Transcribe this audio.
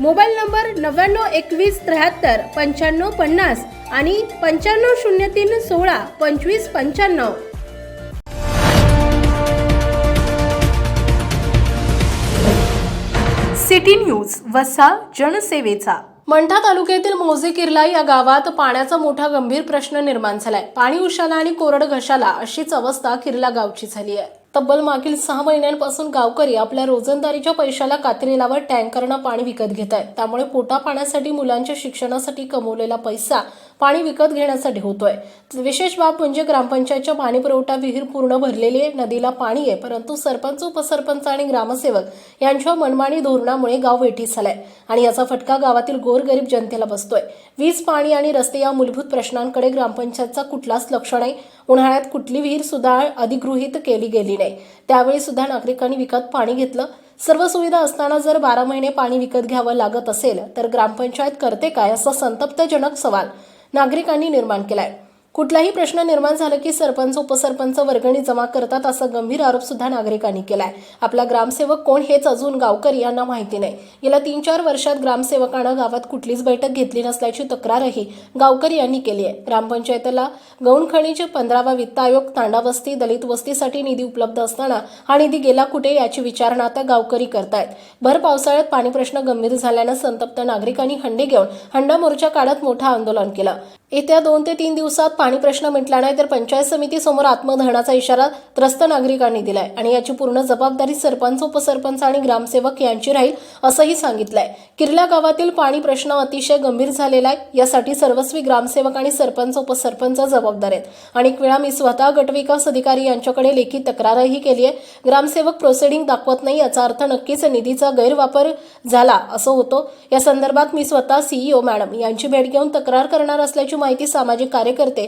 Mobile number नव्याण्णव एकवीस त्र्याहत्तर पंच्याण्णव पन्नास आणि पंच्याण्णव शून्य तीन सोळा पंचवीस पंच्याण्णव. सिटी न्यूज वसा जनसेवेचा. मंठा तालुक्यातील मोजे किर्ला या गावात पाण्याचा मोठा गंभीर प्रश्न निर्माण झालाय. पाणी उशाला आणि कोरड घशाला अशीच अवस्था किर्ला गावची झाली आहे. तब्बल मागील सहा महिन्यांपासून गावकरी आपल्या रोजंदारीच्या पैशाला कात्रीलावर टँकरनं पाणी विकत घेत आहेत. त्यामुळे पोटा पाण्यासाठी मुलांच्या शिक्षणासाठी कमवलेला पैसा पाणी विकत घेण्यासाठी होतोय. विशेष बाब म्हणजे ग्रामपंचायतच्या पाणी पुरवठा विहीर पूर्ण भरलेली आहे. नदीला पाणी आहे परंतु सरपंच उपसरपंच आणि ग्रामसेवक यांच्या मनमानी धोरणामुळे गाव वेठीस झालाय आणि याचा फटका गावातील गोरगरीब जनतेला बसतोय. वीज पाणी आणि रस्ते या मूलभूत प्रश्नांकडे ग्रामपंचायतचा कुठलाच लक्ष नाही. उन्हाळ्यात कुठली विहीर सुद्धा अधिगृहित केली गेली नाही. त्यावेळी सुद्धा नागरिकांनी विकत पाणी घेतलं. सर्व सुविधा असताना जर बारा महिने पाणी विकत घ्यावं लागत असेल तर ग्रामपंचायत करते काय असा संतप्तजनक सवाल नागरिकांनी निर्माण केलाय. कुठलाही प्रश्न निर्माण झाला की सरपंच उपसरपंच वर्गणी जमा करतात असा गंभीर आरोप सुद्धा नागरिकांनी केलाय. आपला ग्रामसेवक कोण हेच अजून गावकरी यांना माहिती नाही. गेल्या तीन चार वर्षात ग्रामसेवकानं गावात कुठलीच बैठक घेतली नसल्याची तक्रारही गावकरी यांनी केली आहे. ग्रामपंचायतीला गौणखणीचे पंधरावा वित्त आयोग तांडावस्ती दलित वस्तीसाठी निधी उपलब्ध असताना हा निधी गेला कुठे याची विचारणा आता गावकरी करतायत. भर पावसाळ्यात पाणी प्रश्न गंभीर झाल्यानं संतप्त नागरिकांनी हंडे घेऊन हंडा मोर्चा काढत मोठं आंदोलन केलं. येत्या दोन ते तीन दिवसात पाणी प्रश्न मिटला नाही तर पंचायत समितीसमोर आत्मदहनाचा इशारा त्रस्त नागरिकांनी दिलाय. आणि याची पूर्ण जबाबदारी सरपंच उपसरपंच आणि ग्रामसेवक यांची राहील असंही सांगितलंय. किर्ला गावातील पाणी प्रश्न अतिशय गंभीर झालेला आहे. यासाठी सर्वस्वी ग्रामसेवक आणि सरपंच उपसरपंच जबाबदार आहेत. अनेक वेळा मी स्वतः गटविकास अधिकारी यांच्याकडे लेखी तक्रारही केली आहे. ग्रामसेवक प्रोसिडिंग दाखवत नाही याचा अर्थ नक्कीच निधीचा गैरवापर झाला असं होतो. या संदर्भात मी स्वतः सीईओ मॅडम यांची भेट घेऊन तक्रार करणार असल्याची माहिती सामाजिक कार्यकर्ते